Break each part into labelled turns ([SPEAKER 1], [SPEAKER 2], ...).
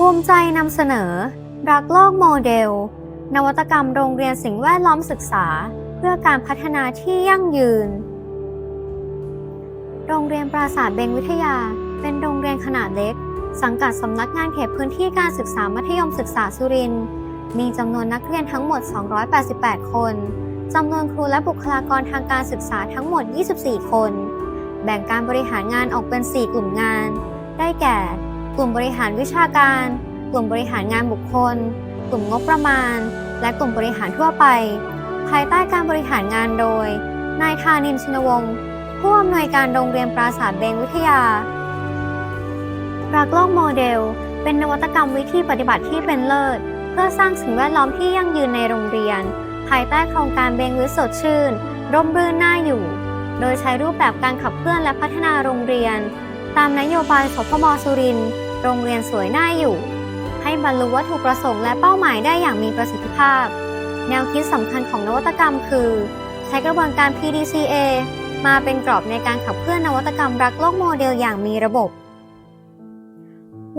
[SPEAKER 1] ภูมิใจนำเสนอ รักโลกโมเดล นวัตกรรมโรงเรียนสิ่งแวดล้อมศึกษา เพื่อการพัฒนาที่ยั่งยืน โรงเรียนปราสาทเบงวิทยา เป็นโรงเรียนขนาดเล็ก สังกัดสำนักงานเขตพื้นที่การศึกษามัธยมศึกษาสุรินทร์มีจำนวนนักเรียนทั้งหมด 288 คนจำนวนครูและบุคลากรทางการศึกษาทั้งหมด 24 คน แบ่งการบริหารงานออกเป็น 4 กลุ่มงาน ได้แก่ กลุ่มบริหารวิชาการ กลุ่มบริหารงานบุคคล กลุ่มงบประมาณ และกลุ่มบริหารทั่วไป ภายใต้การบริหารงานโดย นายธานินชินวงศ์ผู้อำนวยการโรงเรียนปราสาทเบงวิทยา รักโลกโมเดล เป็นนวัตกรรมวิธีปฏิบัติที่เป็นเลิศ เพื่อสร้างสิ่งแวดล้อมที่ยั่งยืนในโรงเรียน ภายใต้โครงการเบงวิสดชื่น ร่มรื่นน่าอยู่ โดยใช้รูปแบบการขับเคลื่อนและพัฒนาโรงเรียน ตามนโยบายสพมสุรินทร์ โรงเรียนสวยน่าอยู่ ให้บรรลุวัตถุประสงค์และเป้าหมายได้อย่างมีประสิทธิภาพ แนวคิดสำคัญของนวัตกรรมคือ ใช้กระบวนการ PDCA มาเป็นกรอบในการขับเคลื่อนนวัตกรรมรักโลกโมเดลอย่างมีระบบ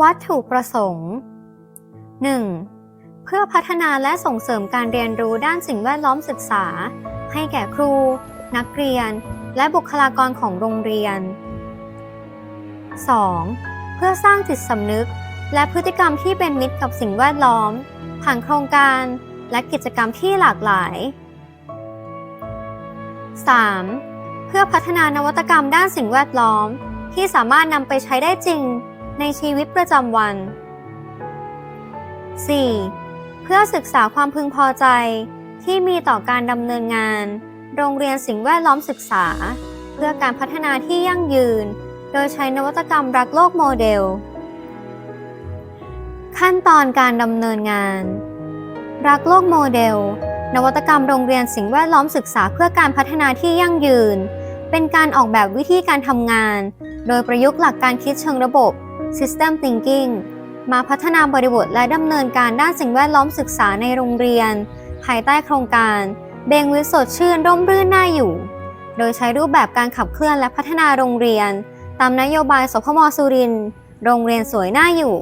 [SPEAKER 1] วัตถุประสงค์ 1. เพื่อพัฒนาและส่งเสริมการเรียนรู้ด้านสิ่งแวดล้อมศึกษา ให้แก่ครู นักเรียน และบุคลากรของโรงเรียน 2. เพื่อสร้างจิตสำนึก และพฤติกรรมที่เป็นมิตรกับสิ่งแวดล้อม ผ่านโครงการและกิจกรรมที่หลากหลาย 3. เพื่อพัฒนานวัตกรรมด้านสิ่งแวดล้อม ที่สามารถนำไปใช้ได้จริงในชีวิตประจำวัน 4. เพื่อศึกษาความพึงพอใจที่มีต่อการดำเนินงาน โรงเรียนสิ่งแวดล้อมศึกษา เพื่อการพัฒนาที่ยั่งยืน โดยใช้นวัตกรรมรักโลกโมเดล ขั้นตอนการดำเนินงาน รักโลกโมเดล นวัตกรรมโรงเรียนสิ่งแวดล้อมศึกษาเพื่อการพัฒนาที่ยั่งยืน เป็นการออกแบบวิธีการทำงาน โดยประยุกต์หลักการคิดเชิงระบบ System Thinking มาพัฒนาบริบทและดำเนินการด้านสิ่งแวดล้อมศึกษาในโรงเรียน ภายใต้โครงการเบงวิสดชื่นร่มรื่นน่าอยู่ โดยใช้รูปแบบการขับเคลื่อนและพัฒนาโรงเรียน ตามนโยบายสพมสุรินทร์โรงเรียนสวยน่าอยู่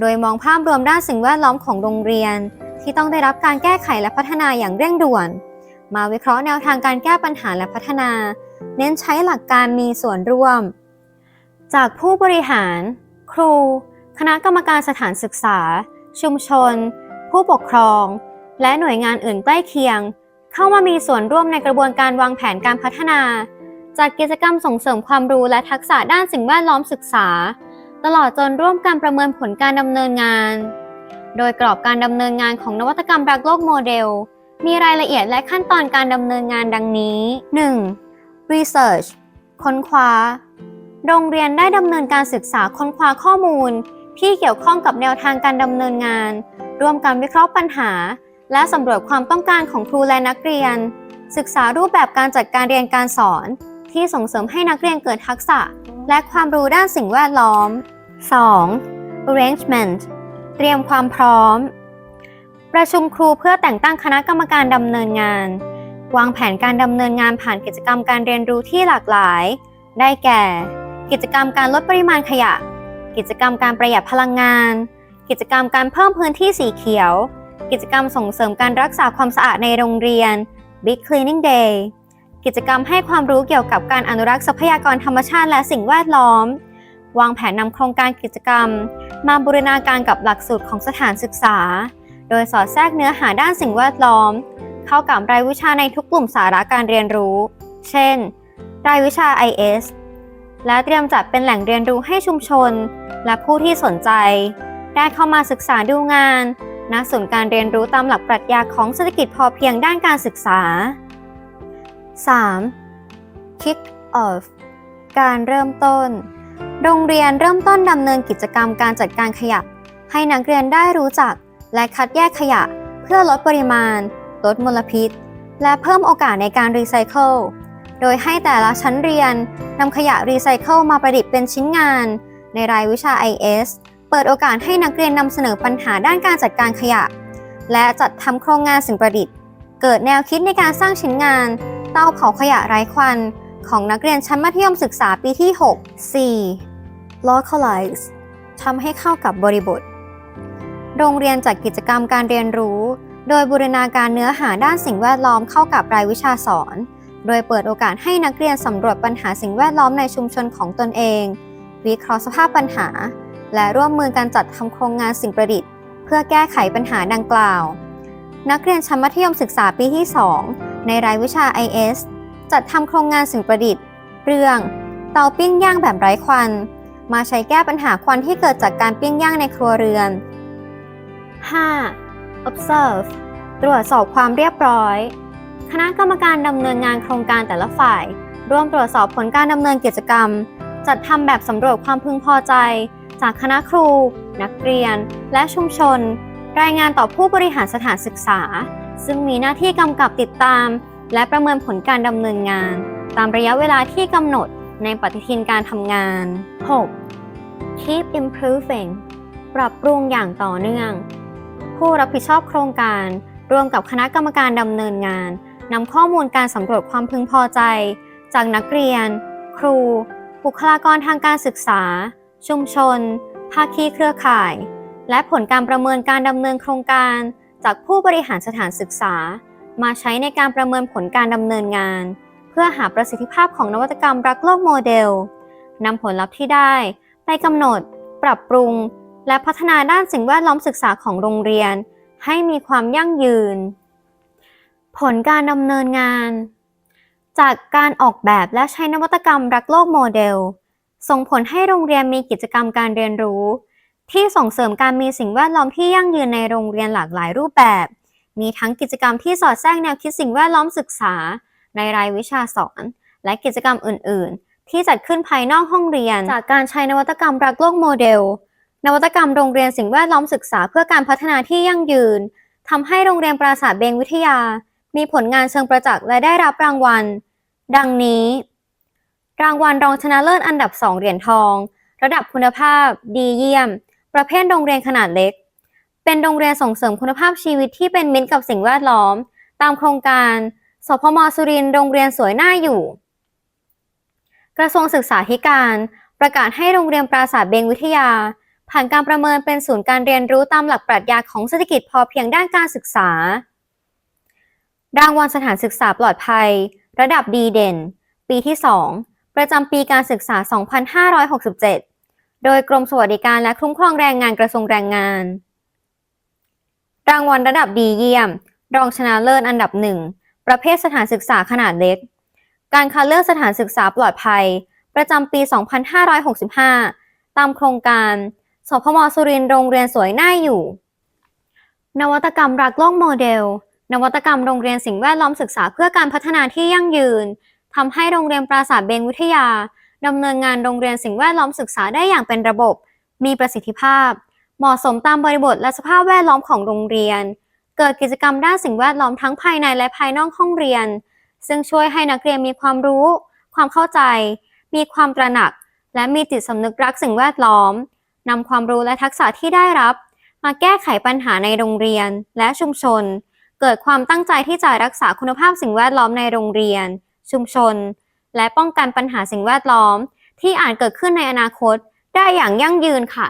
[SPEAKER 1] โดยมองภาพรวมด้านสิ่งแวดล้อมของโรงเรียน ที่ต้องได้รับการแก้ไขและพัฒนาอย่างเร่งด่วน มาวิเคราะห์แนวทางการแก้ปัญหาและพัฒนา เน้นใช้หลักการมีส่วนร่วม จากผู้บริหาร ครู คณะกรรมการสถานศึกษา ชุมชน ผู้ปกครอง และหน่วยงานอื่นใกล้เคียง เข้ามามีส่วนร่วมในกระบวนการวางแผนการพัฒนา จากกิจกรรมส่งเสริมความรู้และทักษะด้านสิ่งแวดล้อมศึกษา ตลอดจนร่วมการประเมินผลการดำเนินงาน โดยกรอบการดำเนินงานของนวัตกรรมรักโลกโมเดล มีรายละเอียดและขั้นตอนการดำเนินงานดังนี้ 1. Research ค้นคว้า โรงเรียนได้ดำเนินการศึกษาค้นคว้าข้อมูล ที่เกี่ยวข้องกับแนวทางการดำเนินงาน ร่วมกันวิเคราะห์ปัญหา และสำรวจความต้องการของครูและนักเรียน ศึกษารูปแบบการจัดการเรียนการสอน ที่ส่งเสริมให้นักเรียนเกิดทักษะ และความรู้ด้านสิ่งแวดล้อม 2. Arrangement เตรียมความพร้อม ประชุมครูเพื่อแต่งตั้งคณะกรรมการดำเนินงาน วางแผนการดำเนินงานผ่านกิจกรรมการเรียนรู้ที่หลากหลาย ได้แก่ กิจกรรมการลดปริมาณขยะ กิจกรรมการประหยัดพลังงาน กิจกรรมการเพิ่มพื้นที่สีเขียว กิจกรรมส่งเสริมการรักษาความสะอาดในโรงเรียน Big Cleaning Day กิจกรรมให้ความรู้เกี่ยวกับการอนุรักษ์ทรัพยากรธรรมชาติและสิ่งแวดล้อม วางแผนนำโครงการกิจกรรม มาบูรณาการกับหลักสูตรของสถานศึกษา โดยสอดแทรกเนื้อหาด้านสิ่งแวดล้อม เข้ากับรายวิชาในทุกกลุ่มสาระการเรียนรู้ เช่น รายวิชา IS และเตรียมจัดเป็นแหล่งเรียนรู้ให้ชุมชน และผู้ที่สนใจ ได้เข้ามาศึกษาดูงานณศูนย์การเรียนรู้ตามหลักปรัชญาของเศรษฐกิจพอเพียงด้านการศึกษา 3. Kick off การเริ่มต้น โรงเรียนเริ่มต้นดำเนินกิจกรรมการจัดการขยะ ให้นักเรียนได้รู้จัก และคัดแยกขยะ เพื่อลดปริมาณ ลดมลพิษ และเพิ่มโอกาสในการรีไซเคิล โดยให้แต่ละชั้นเรียนนำขยะรีไซเคิลมาประดิษฐ์เป็นชิ้นงาน ในรายวิชา IS เปิดโอกาสให้นักเรียนนำเสนอปัญหาด้านการจัดการขยะ และจัดทำโครงงานสิ่งประดิษฐ์ เกิดแนวคิดในการสร้างชิ้นงาน เตาเผาขยะไร้ควัน ของนักเรียนชั้นมัธยมศึกษาปีที่ 6 4. localize ทำให้เข้ากับบริบท โรงเรียนจัดกิจกรรมการเรียนรู้ โดยบูรณาการเนื้อหาด้านสิ่งแวดล้อมเข้ากับรายวิชาสอน โดยเปิดโอกาสให้นักเรียนสำรวจปัญหาสิ่งแวดล้อมในชุมชนของตนเอง วิเคราะห์สภาพปัญหา และร่วมมือกันจัดทำโครงงานสิ่งประดิษฐ์ เพื่อแก้ไขปัญหาดังกล่าว นักเรียนชั้นมัธยมศึกษาปีที่ 2 ในรายวิชา IS จัดทำโครงงานสิ่งประดิษฐ์ เรื่อง เตาปิ้งย่างแบบไร้ควัน มาใช้แก้ปัญหาควันที่เกิดจากการปิ้งย่างในครัวเรือน 5. observe ตรวจสอบความเรียบร้อย คณะกรรมการดำเนินงานโครงการแต่ละฝ่าย ร่วมตรวจสอบผลการดำเนินกิจกรรม จัดทำแบบสำรวจความพึงพอใจ จากคณะครู นักเรียน และชุมชน รายงานต่อผู้บริหารสถานศึกษา ซึ่งมีหน้าที่กำกับติดตาม และประเมินผลการดำเนินงาน ตามระยะเวลาที่กำหนดในปฏิทินการทำงาน 6. keep improving ปรับปรุงอย่างต่อเนื่อง ผู้รับผิดชอบโครงการ รวมกับคณะกรรมการดำเนินงานนำข้อมูลการสำรวจความพึงพอใจ จากนักเรียน ครู บุคลากรทางการศึกษา ชุมชน ภาคีเครือข่าย และผลการประเมินการดำเนินโครงการจากผู้บริหารสถานศึกษา มาใช้ในการประเมินผลการดำเนินงาน เพื่อหาประสิทธิภาพของนวัตกรรมรักโลกโมเดลนำผลลัพธ์ที่ได้ ไปกำหนด ปรับปรุง และพัฒนาด้านสิ่งแวดล้อมศึกษาของโรงเรียน ให้มีความยั่งยืน ผลการดำเนินงาน จากการออกแบบและใช้นวัตกรรมรักโลกโมเดล ส่งผลให้โรงเรียนมีกิจกรรมการเรียนรู้ ที่ส่งเสริมการมีสิ่งแวดล้อมที่ยั่งยืนในโรงเรียนหลากหลายรูปแบบ มีทั้งกิจกรรมที่สอดแทรกแนวคิดสิ่งแวดล้อมศึกษา ในรายวิชาสอน และกิจกรรมอื่น ๆ ที่จัดขึ้นภายนอกห้องเรียน จากการใช้นวัตกรรมรักโลกโมเดล นวัตกรรมโรงเรียนสิ่งแวดล้อมศึกษา เพื่อการพัฒนาที่ยั่งยืนทำให้โรงเรียนปราสาทเบงวิทยา มีผลงานเชิงประจักษ์และได้รับรางวัล ดังนี้ รางวัลรองชนะเลิศอันดับ 2 เหรียญทอง ระดับคุณภาพ ดีเยี่ยม ประเภทโรงเรียนขนาดเล็ก เป็นโรงเรียนส่งเสริมคุณภาพชีวิตที่เป็นมิตรกับสิ่งแวดล้อม ตามโครงการสพมสุรินทร์โรงเรียนสวยน่าอยู่ กระทรวงศึกษาธิการ ประกาศให้โรงเรียนปราสาทเบงวิทยา ผ่านการประเมินเป็นศูนย์การเรียนรู้ตามหลักปรัชญาของเศรษฐกิจพอเพียงด้านการศึกษา รางวัลสถานศึกษาปลอดภัย ระดับดีเด่น ปีที่ 2 ประจำปีการศึกษา 2567 โดยกรมสวัสดิการและคุ้มครองแรงงานกระทรวงแรงงาน รางวัลระดับดีเยี่ยม รองชนะเลิศอันดับหนึ่ง ประเภทสถานศึกษาขนาดเล็ก การคัดเลือกสถานศึกษาปลอดภัย ประจำปี 2565 ตามโครงการสพมสุรินทร์โรงเรียนสวยน่าอยู่ นวัตกรรมรักโลกโมเดล นวัตกรรมโรงเรียนสิ่งแวดล้อมศึกษาเพื่อการพัฒนาที่ยั่งยืนทำให้โรงเรียนปราสาทเบงวิทยา ดำเนินงานโรงเรียนสิ่งแวดล้อมศึกษาได้อย่างเป็นระบบ มีประสิทธิภาพ เหมาะสมตามบริบทและสภาพแวดล้อมของโรงเรียน เกิดกิจกรรมด้านสิ่งแวดล้อมทั้งภายในและภายนอกห้องเรียน ซึ่งช่วยให้นักเรียนมีความรู้ ความเข้าใจ มีความตระหนัก และมีจิตสำนึกรักสิ่งแวดล้อมนำความรู้และทักษะที่ได้รับ มาแก้ไขปัญหาในโรงเรียนและชุมชน เกิดความตั้งใจที่จะรักษาคุณภาพสิ่งแวดล้อมในโรงเรียน ชุมชน และป้องกันปัญหาสิ่งแวดล้อม ที่อาจเกิดขึ้นในอนาคตได้อย่างยั่งยืนค่ะ